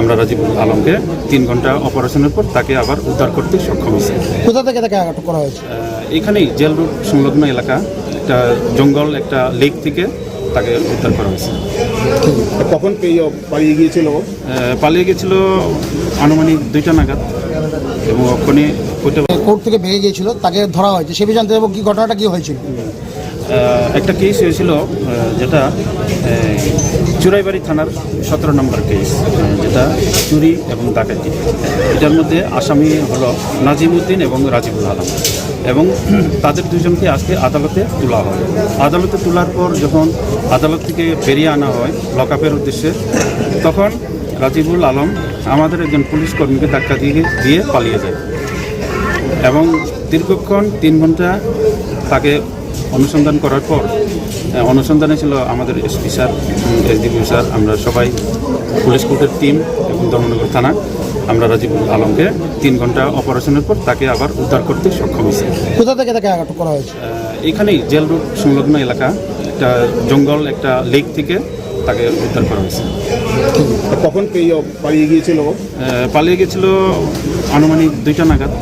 আমরা রাজিবুল আলমকে। তিন ঘণ্টা অপারেশনের পর তাকে আবার উদ্ধার করতে সক্ষম হয়েছে। কোথা থেকে তাকে আটক করা হয়েছে? এখানেই জেল রোড সংলগ্ন এলাকা একটা জঙ্গল একটা লেক থেকে তাকে উদ্ধার করা হয়েছে। কখন পালিয়ে গিয়েছিল পালিয়ে গেছিল আনুমানিক দুইটা নাগাদ। এবং ওখানে কোর্ট থেকে বেরিয়ে গিয়েছিল তাকে ধরা হয়েছে। সে বিষয়ে জানতে কি ঘটনাটা কি হয়েছিল? একটা কেস হয়েছিল যেটা চুরাইবাড়ি থানার সতেরো নম্বর কেস যেটা চুরি এবং ডাকাতি। এটার মধ্যে আসামি হলো নাজিমুদ্দিন এবং রাজিবুল আলম। এবং তাদের দুজনকে আজকে আদালতে তোলা হয়। আদালতে তোলার পর যখন আদালত থেকে বেরিয়ে আনা হয় লকআপের উদ্দেশ্যে, তখন রাজিবুল আলম আমাদের একজন পুলিশ কর্মীকে ধাক্কা দিয়ে দিয়ে পালিয়ে যায়। এবং দীর্ঘক্ষণ তিন ঘণ্টা তাকে অনুসন্ধান করার পর অনুসন্ধানে ছিল আমাদের এসপি স্যার এসডিপি স্যার আমরা সবাই পুলিশ কোর্টের টিম এবং ধর্মনগর থানা আমরা রাজিবুল আলমকে তিন ঘণ্টা অপারেশনের পর তাকে আবার উদ্ধার করতে সক্ষম হয়েছে। কোথা থেকে তাকে আটক করা হয়েছে? এখানেই জেল রোড সংলগ্ন এলাকা একটা জঙ্গল একটা লেক থেকে তাকে উদ্ধার করা হয়েছে। কখন পালিয়ে গিয়েছিল পালিয়ে গিয়েছিল আনুমানিক দুইটা নাগাদ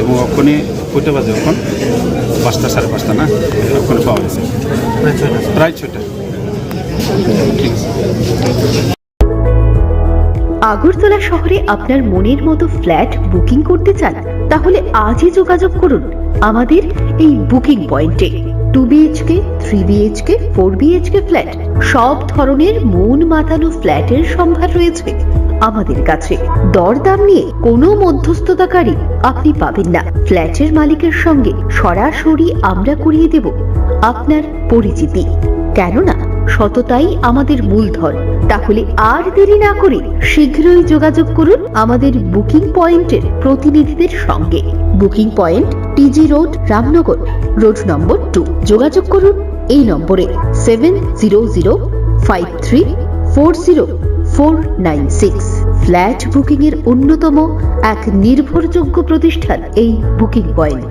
এবং ওখানে কয়টা বাজে ওখান পাঁচটা সাড়ে পাঁচটা না? ওখানে পাওয়া গেছে। প্রায় ছয়টা। আগরতলা শহরে আপনার মনের মতো ফ্ল্যাট বুকিং করতে চান তাহলে আজই যোগাযোগ করুন। আমাদের এই বুকিং পয়েন্টে two BHK three BHK four BHK flat সব ধরনের মন মাতানো ফ্ল্যাটের সম্ভার রয়েছে। আমাদের কাছে। দরদাম নিয়ে কোনো মধ্যস্থতাকারী আপনি পাবেন না। ফ্ল্যাটের মালিকের সঙ্গে সরাসরি আমরা করিয়ে দেব আপনার পরিচিতি। কেননা সততাই আমাদের মূলধন। তাহলে আর দেরি না করে শীঘ্রই যোগাযোগ করুন আমাদের বুকিং পয়েন্টের প্রতিনিধিদের সঙ্গে। Booking point TG road, Ramnagar. Road number two. যোগাযোগ করুন এই নম্বরে seven zero zero five three four zero four nine six flat booking এর অন্যতম এক নির্ভরযোগ্য প্রতিষ্ঠান এই বুকিং পয়েন্ট।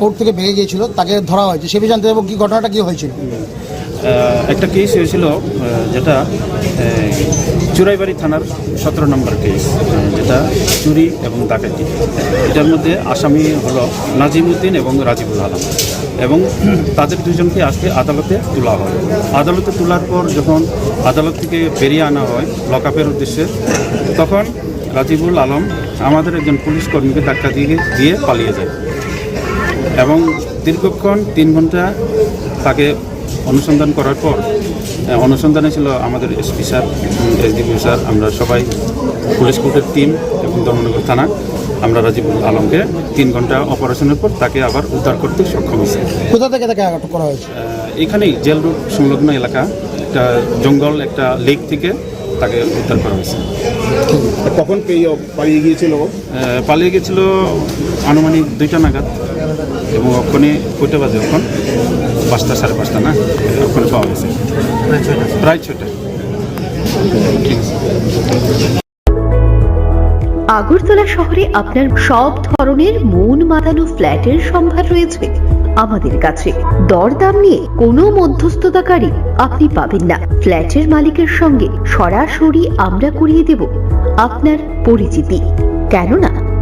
কোর্ট থেকে বেরিয়ে গিয়েছিল, তাকে ধরা হয়েছে। সে বিষয়ে জানতে পারব কি ঘটনাটা, কি হয়েছিল। একটা কেস হয়েছিল যেটা চুরাইবাড়ি থানার সতেরো নম্বর কেস যেটা চুরি এবং ডাকাতি। এটার মধ্যে আসামি হলো নাজিমুদ্দিন এবং রাজিবুল আলম। এবং তাদের দুজনকে আজকে আদালতে তোলা হয়। আদালতে তোলার পর যখন আদালত থেকে বেরিয়ে আনা হয় লকআপের উদ্দেশ্যে, তখন রাজিবুল আলম আমাদের একজন পুলিশ কর্মীকে ধাক্কা দিয়ে দিয়ে পালিয়ে যায়। এবং দীর্ঘক্ষণ তিন ঘণ্টা তাকে অনুসন্ধান করার পর অনুসন্ধানে ছিল আমাদের এসপি স্যার এসডিপি স্যার আমরা সবাই পুলিশ কোর্টের টিম এবং ধর্মনগর থানা আমরা রাজিবুল আলমকে তিন ঘণ্টা অপারেশনের পর তাকে আবার উদ্ধার করতে সক্ষম হয়েছে। কোথা থেকে তাকে আটক করা হয়েছে? এখানেই জেল রোড সংলগ্ন এলাকা একটা জঙ্গল একটা লেক থেকে তাকে উদ্ধার করা হয়েছে। কখন পেয়ে পালিয়ে গিয়েছিল পালিয়ে গিয়েছিল আনুমানিক দুইটা নাগাদ এবং ওখানে কয়টা বাজে ওখান পাঁচটা সাড়ে পাঁচটা না? ওখানে পাওয়া গেছে। প্রায় আছে আগরতলা শহরে আপনার সব ধরনের মন মাতানো ফ্ল্যাটের সম্ভার রয়েছে আমাদের কাছে। দরদাম নিয়ে কোনো মধ্যস্থতাকারী আপনি পাবেন না। ফ্ল্যাটের মালিকের সঙ্গে সরাসরি আমরা করিয়ে দেব আপনার পরিচিতি। কেননা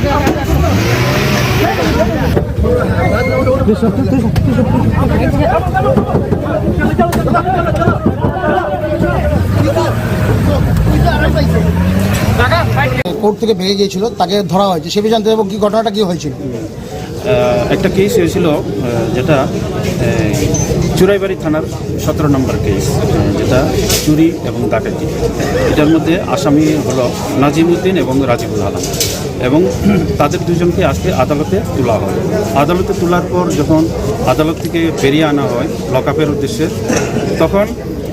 Hey! কোর্ট থেকে ভেঙে গিয়েছিল, তাকে ধরা হয়েছে। সে জানতে চাইব কি ঘটনাটা কি হয়েছিল? একটা কেস হয়েছিল যেটা চুরাইবাড়ি থানার সতেরো নম্বর কেস যেটা চুরি এবং ডাকাতি। এটার মধ্যে আসামি হলো নাজিমুদ্দিন এবং রাজিবুল আলম। এবং তাদের দুজনকে আজকে আদালতে তোলা হয়। আদালতে তোলার পর যখন আদালত থেকে বেরিয়ে আনা হয় লকআপের উদ্দেশ্যে, তখন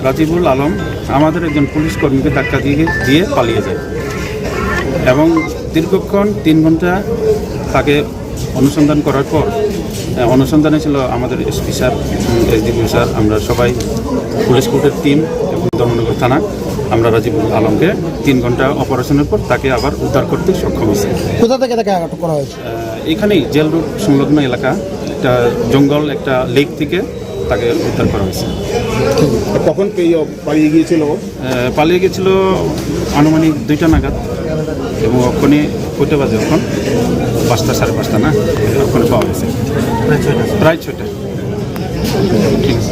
রাজিবুল আলম আমাদের একজন পুলিশ কর্মীকে ধাক্কা দিয়ে দিয়ে পালিয়ে যায় এবং দীর্ঘক্ষণ তিন ঘণ্টা তাকে অনুসন্ধান করার পর অনুসন্ধানে ছিল আমাদের এসপি স্যার এসডিপি স্যার, আমরা সবাই পুলিশ কোর্টের টিম এবং ধর্মনগর থানা। আমরা রাজিবুল আলমকে তিন ঘণ্টা অপারেশনের পর তাকে আবার উদ্ধার করতে সক্ষম হয়েছে। কোথা থেকে তাকে আটক করা হয়েছে? এখানেই জেল রোড সংলগ্ন এলাকা একটা জঙ্গল একটা লেক থেকে তাকে উদ্ধার করা হয়েছে। কখন পেয়ে পালিয়ে গিয়েছিল পালিয়ে গিয়েছিল আনুমানিক দুইটা নাগাদ এবং ওখানে কয়টা বাজে ওখান পাঁচটা সাড়ে পাঁচটা না? ওখানে পাওয়া গেছে। প্রায় ছয়টা। ঠিক আছে।